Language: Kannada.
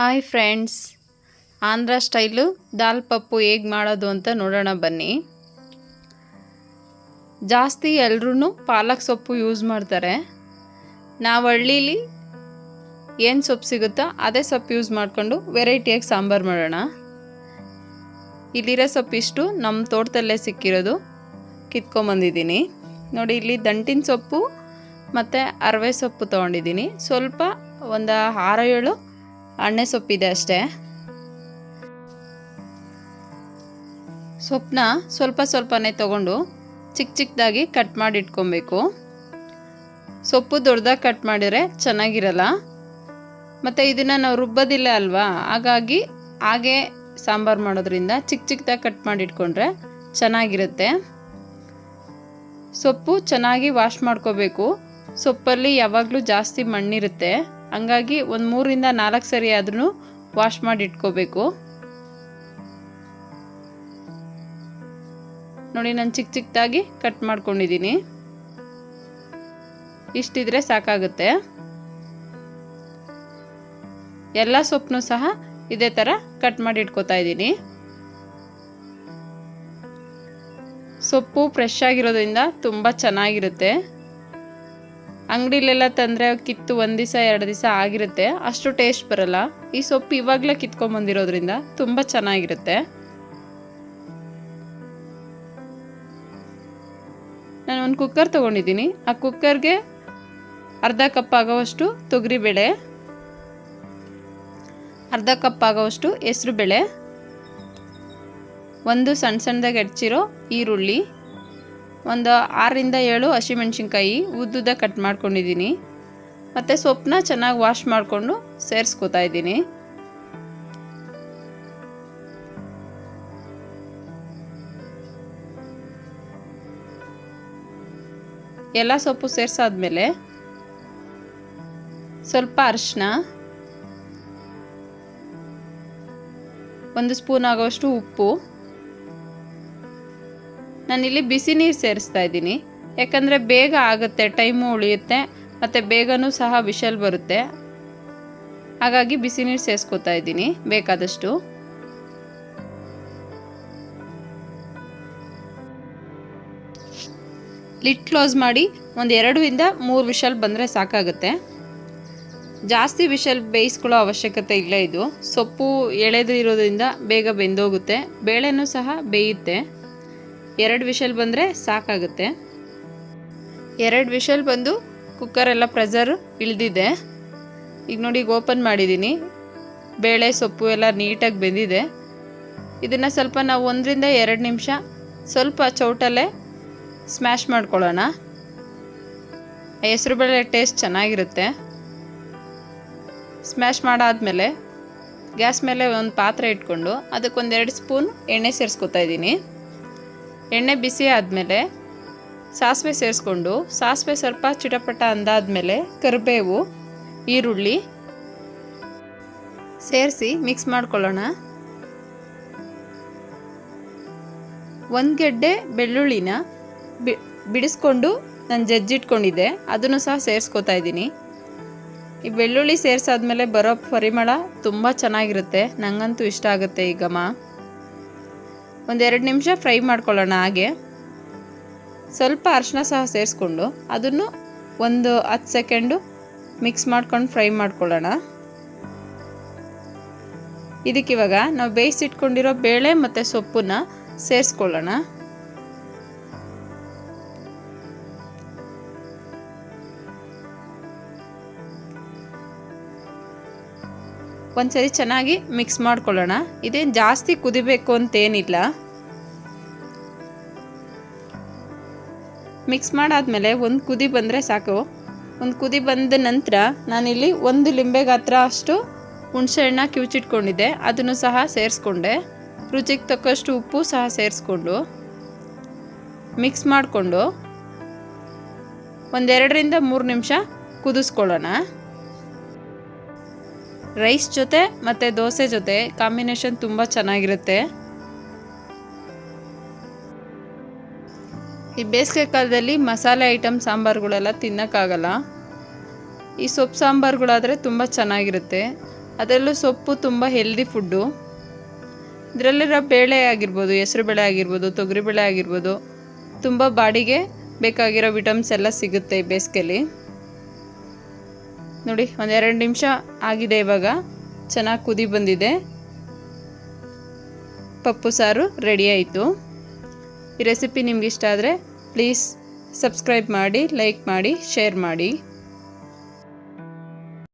Hi friends. ಆಂಧ್ರ ಸ್ಟೈಲು ದಾಲ್ ಪಪ್ಪು ಹೇಗೆ ಮಾಡೋದು ಅಂತ ನೋಡೋಣ ಬನ್ನಿ. ಜಾಸ್ತಿ ಎಲ್ಲರೂ ಪಾಲಕ್ ಸೊಪ್ಪು ಯೂಸ್ ಮಾಡ್ತಾರೆ. ನಾವು ಹಳ್ಳೀಲಿ ಏನು ಸೊಪ್ಪು ಸಿಗುತ್ತೋ ಅದೇ ಸೊಪ್ಪು ಯೂಸ್ ಮಾಡಿಕೊಂಡು ವೆರೈಟಿಯಾಗಿ ಸಾಂಬಾರು ಮಾಡೋಣ. ಇಲ್ಲಿರೋ ಸೊಪ್ಪು ಇಷ್ಟು ನಮ್ಮ ತೋಟದಲ್ಲೇ ಸಿಕ್ಕಿರೋದು. ಕಿತ್ಕೊಂಬಂದಿದ್ದೀನಿ. ನೋಡಿ, ಇಲ್ಲಿ ದಂಟಿನ ಸೊಪ್ಪು ಮತ್ತು ಅರವೆ ಸೊಪ್ಪು ತೊಗೊಂಡಿದ್ದೀನಿ. ಸ್ವಲ್ಪ ಒಂದು ಆರು ಏಳು ಅಣ್ಣೆ ಸೊಪ್ಪಿದೆ ಅಷ್ಟೇ. ಸೊಪ್ಪನ್ನ ಸ್ವಲ್ಪ ಸ್ವಲ್ಪನೇ ತೊಗೊಂಡು ಚಿಕ್ಕ ಚಿಕ್ಕದಾಗಿ ಕಟ್ ಮಾಡಿ ಇಟ್ಕೊಬೇಕು. ಸೊಪ್ಪು ದೊಡ್ಡದಾಗಿ ಕಟ್ ಮಾಡಿದರೆ ಚೆನ್ನಾಗಿರಲ್ಲ. ಮತ್ತು ಇದನ್ನು ನಾವು ರುಬ್ಬೋದಿಲ್ಲ ಅಲ್ವಾ? ಹಾಗಾಗಿ ಹಾಗೆ ಸಾಂಬಾರು ಮಾಡೋದ್ರಿಂದ ಚಿಕ್ಕ ಚಿಕ್ಕದಾಗಿ ಕಟ್ ಮಾಡಿ ಇಟ್ಕೊಂಡ್ರೆ ಚೆನ್ನಾಗಿರುತ್ತೆ. ಸೊಪ್ಪು ಚೆನ್ನಾಗಿ ವಾಶ್ ಮಾಡ್ಕೋಬೇಕು. ಸೊಪ್ಪಲ್ಲಿ ಯಾವಾಗಲೂ ಜಾಸ್ತಿ ಮಣ್ಣಿರುತ್ತೆ. ಹಂಗಾಗಿ ಒಂದು ಮೂರಿಂದ ನಾಲ್ಕು ಸರಿ ಆದ್ರೂ ವಾಶ್ ಮಾಡಿ ಇಟ್ಕೋಬೇಕು. ನೋಡಿ ನಾನು ಚಿಕ್ಕ ಚಿಕ್ಕದಾಗಿ ಕಟ್ ಮಾಡ್ಕೊಂಡಿದ್ದೀನಿ. ಇಷ್ಟಿದ್ರೆ ಸಾಕಾಗುತ್ತೆ. ಎಲ್ಲ ಸೊಪ್ಪನ್ನು ಸಹ ಇದೇ ಥರ ಕಟ್ ಮಾಡಿ ಇಟ್ಕೋತಾ ಇದ್ದೀನಿ. ಸೊಪ್ಪು ಫ್ರೆಶ್ ಆಗಿರೋದ್ರಿಂದ ತುಂಬ ಚೆನ್ನಾಗಿರುತ್ತೆ. ಅಂಗಡಿಲೆಲ್ಲ ತಂದರೆ ಕಿತ್ತು ಒಂದು ದಿವಸ, ಎರಡು ದಿವಸ ಆಗಿರುತ್ತೆ. ಅಷ್ಟು ಟೇಸ್ಟ್ ಬರಲ್ಲ. ಈ ಸೊಪ್ಪು ಇವಾಗಲೇ ಕಿತ್ಕೊಂಬಂದಿರೋದ್ರಿಂದ ತುಂಬ ಚೆನ್ನಾಗಿರುತ್ತೆ. ನಾನು ಒಂದು ಕುಕ್ಕರ್ ತೊಗೊಂಡಿದ್ದೀನಿ. ಆ ಕುಕ್ಕರ್ಗೆ ಅರ್ಧ ಕಪ್ ಆಗೋವಷ್ಟು ತೊಗರಿಬೇಳೆ ಅರ್ಧ ಕಪ್ ಆಗೋವಷ್ಟು ಹೆಸ್ರುಬೇಳೆ ಒಂದು ಸಣ್ಣ ಸಣ್ಣದಾಗಿ ಹೆಚ್ಚಿರೋ ಈರುಳ್ಳಿ ಒಂದು ಆರರಿಂದ ಏಳು ಹಸಿಮೆಣ್ಸಿನ್ಕಾಯಿ ಉದ್ದುದ ಕಟ್ ಮಾಡ್ಕೊಂಡಿದ್ದೀನಿ. ಮತ್ತು ಸೊಪ್ಪನ್ನ ಚೆನ್ನಾಗಿ ವಾಶ್ ಮಾಡಿಕೊಂಡು ಸೇರಿಸ್ಕೋತಾ ಇದ್ದೀನಿ. ಎಲ್ಲ ಸೊಪ್ಪು ಸೇರಿಸಾದ್ಮೇಲೆ ಸ್ವಲ್ಪ ಅರಿಶಿನ ಒಂದು ಸ್ಪೂನ್ ಆಗೋಷ್ಟು ಉಪ್ಪು ನಾನಿಲ್ಲಿ ಬಿಸಿ ನೀರು ಸೇರಿಸ್ತಾ ಇದ್ದೀನಿ. ಯಾಕಂದರೆ ಬೇಗ ಆಗುತ್ತೆ, ಟೈಮು ಉಳಿಯುತ್ತೆ, ಮತ್ತು ಬೇಗನೂ ಸಹ ವಿಷಲ್ ಬರುತ್ತೆ. ಹಾಗಾಗಿ ಬಿಸಿ ನೀರು ಸೇರಿಸ್ಕೋತಾ ಇದ್ದೀನಿ, ಬೇಕಾದಷ್ಟು. ಲಿಟ್ ಕ್ಲೋಸ್ ಮಾಡಿ ಒಂದು ಎರಡರಿಂದ ಮೂರು ವಿಷಲ್ ಬಂದರೆ ಸಾಕಾಗುತ್ತೆ. ಜಾಸ್ತಿ ವಿಷಲ್ ಬೇಯಿಸ್ಕೊಳ್ಳೋ ಅವಶ್ಯಕತೆ ಇಲ್ಲ ಇದು. ಸೊಪ್ಪು ಎಳೆದು ಇರೋದ್ರಿಂದ ಬೇಗ ಬೆಂದೋಗುತ್ತೆ, ಬೇಳೆನೂ ಸಹ ಬೇಯುತ್ತೆ. ಎರಡು ವಿಷಲ್ ಬಂದರೆ ಸಾಕಾಗುತ್ತೆ. ಎರಡು ವಿಷಲ್ ಬಂದು ಕುಕ್ಕರೆಲ್ಲ ಪ್ರೆಸರ್ ಇಳಿದಿದೆ. ಈಗ ನೋಡಿ ಈಗ ಓಪನ್ ಮಾಡಿದ್ದೀನಿ ಬೇಳೆ, ಸೊಪ್ಪು ಎಲ್ಲ ನೀಟಾಗಿ ಬೆಂದಿದೆ. ಇದನ್ನು ಸ್ವಲ್ಪ ನಾವು ಒಂದರಿಂದ ಎರಡು ನಿಮಿಷ ಸ್ವಲ್ಪ ಚೌಟಲ್ಲೇ ಸ್ಮ್ಯಾಶ್ ಮಾಡ್ಕೊಳ್ಳೋಣ. ಹೆಸರು ಬೇಳೆ ಟೇಸ್ಟ್ ಚೆನ್ನಾಗಿರುತ್ತೆ. ಸ್ಮ್ಯಾಶ್ ಮಾಡಾದಮೇಲೆ ಗ್ಯಾಸ್ ಮೇಲೆ ಒಂದು ಪಾತ್ರೆ ಇಟ್ಕೊಂಡು ಅದಕ್ಕೊಂದೆರಡು ಸ್ಪೂನ್ ಎಣ್ಣೆ ಸೇರಿಸ್ಕೊತಾ ಇದ್ದೀನಿ. ಎಣ್ಣೆ ಬಿಸಿ ಆದಮೇಲೆ ಸಾಸಿವೆ ಸೇರಿಸ್ಕೊಂಡು, ಸಾಸಿವೆ ಸ್ವಲ್ಪ ಚಿಟಪಟ ಅಂದಾದಮೇಲೆ ಕರಿಬೇವು, ಈರುಳ್ಳಿ ಸೇರಿಸಿ ಮಿಕ್ಸ್ ಮಾಡ್ಕೊಳ್ಳೋಣ. ಒಂದು ಗೆಡ್ಡೆ ಬೆಳ್ಳುಳ್ಳಿನ ಬಿ, ಬಿಡಿಸ್ಕೊಂಡು ನಾನು ಜಜ್ಜಿಟ್ಕೊಂಡಿದ್ದೆ ಅದನ್ನು ಸಹ ಸೇರಿಸ್ಕೊತಾ ಇದ್ದೀನಿ. ಈ ಬೆಳ್ಳುಳ್ಳಿ ಸೇರಿಸಾದ್ಮೇಲೆ ಬರೋ ಪರಿಮಳ ತುಂಬ ಚೆನ್ನಾಗಿರುತ್ತೆ. ನನಗಂತೂ ಇಷ್ಟ ಆಗುತ್ತೆ ಈ ಘಮ. ಒಂದೆರಡು ನಿಮಿಷ ಫ್ರೈ ಮಾಡ್ಕೊಳ್ಳೋಣ ಹಾಗೆ. ಸ್ವಲ್ಪ ಅರಿಶಿನ ಸಹ ಸೇರಿಸ್ಕೊಂಡು ಅದನ್ನು ಒಂದು ಹತ್ತು ಸೆಕೆಂಡು ಮಿಕ್ಸ್ ಮಾಡ್ಕೊಂಡು ಫ್ರೈ ಮಾಡ್ಕೊಳ್ಳೋಣ. ಇದಕ್ಕಿವಾಗ ನಾವು ಬೇಯಿಸಿಟ್ಕೊಂಡಿರೋ ಬೇಳೆ ಮತ್ತು ಸೊಪ್ಪನ್ನ ಸೇರಿಸ್ಕೊಳ್ಳೋಣ. ಒಂದ್ಸರಿ ಚೆನ್ನಾಗಿ ಮಿಕ್ಸ್ ಮಾಡ್ಕೊಳ್ಳೋಣ. ಇದೇನು ಜಾಸ್ತಿ ಕುದಿಬೇಕು ಅಂತೇನಿಲ್ಲ. ಮಿಕ್ಸ್ ಮಾಡಾದಮೇಲೆ ಒಂದು ಕುದಿ ಬಂದರೆ ಸಾಕು. ಒಂದು ಕುದಿ ಬಂದ ನಂತರ ನಾನಿಲ್ಲಿ ಒಂದು ಲಿಂಬೆ ಗಾತ್ರ ಅಷ್ಟು ಹುಣಸೆಹಣ್ಣ ಕಿವುಚಿಟ್ಕೊಂಡಿದ್ದೆ. ಅದನ್ನು ಸಹ ಸೇರಿಸ್ಕೊಂಡೆ. ರುಚಿಗೆ ತಕ್ಕಷ್ಟು ಉಪ್ಪು ಸಹ ಸೇರಿಸ್ಕೊಂಡು ಮಿಕ್ಸ್ ಮಾಡಿಕೊಂಡು ಒಂದೆರಡರಿಂದ ಮೂರು ನಿಮಿಷ ಕುದಿಸ್ಕೊಳ್ಳೋಣ. ರೈಸ್ ಜೊತೆ ಮತ್ತು ದೋಸೆ ಜೊತೆ ಕಾಂಬಿನೇಷನ್ ತುಂಬ ಚೆನ್ನಾಗಿರುತ್ತೆ. ಈ ಬೇಸಿಗೆ ಕಾಲದಲ್ಲಿ ಮಸಾಲೆ ಐಟಮ್ ಸಾಂಬಾರುಗಳೆಲ್ಲ ತಿನ್ನೋಕ್ಕಾಗಲ್ಲ. ಈ ಸೊಪ್ಪು ಸಾಂಬಾರುಗಳಾದರೆ ತುಂಬ ಚೆನ್ನಾಗಿರುತ್ತೆ. ಅದರಲ್ಲೂ ಸೊಪ್ಪು ತುಂಬ ಹೆಲ್ದಿ ಫುಡ್ಡು ಇದರಲ್ಲಿರೋ ಬೇಳೆ ಆಗಿರ್ಬೋದು, ಹೆಸರು ಬೇಳೆ ಆಗಿರ್ಬೋದು, ತೊಗರಿ ಬೇಳೆ ಆಗಿರ್ಬೋದು, ತುಂಬ ಬಾಡಿಗೆ ಬೇಕಾಗಿರೋ ವಿಟಮ್ಸ್ ಎಲ್ಲ ಸಿಗುತ್ತೆ ಈ ಬೇಸಿಗೆಲಿ. ನೋಡಿ ಒಂದೆರಡು ನಿಮಿಷ ಆಗಿದೆ ಇವಾಗ. ಚೆನ್ನಾಗಿ ಕುದಿ ಬಂದಿದೆ. ಪಪ್ಪು ಸಾರು ರೆಡಿ ಆಯಿತು. ಈ ರೆಸಿಪಿ ನಿಮ್ಗೆ ಇಷ್ಟ ಆದರೆ ಪ್ಲೀಸ್ ಸಬ್ಸ್ಕ್ರೈಬ್ ಮಾಡಿ ಲೈಕ್ ಮಾಡಿ ಶೇರ್ ಮಾಡಿ.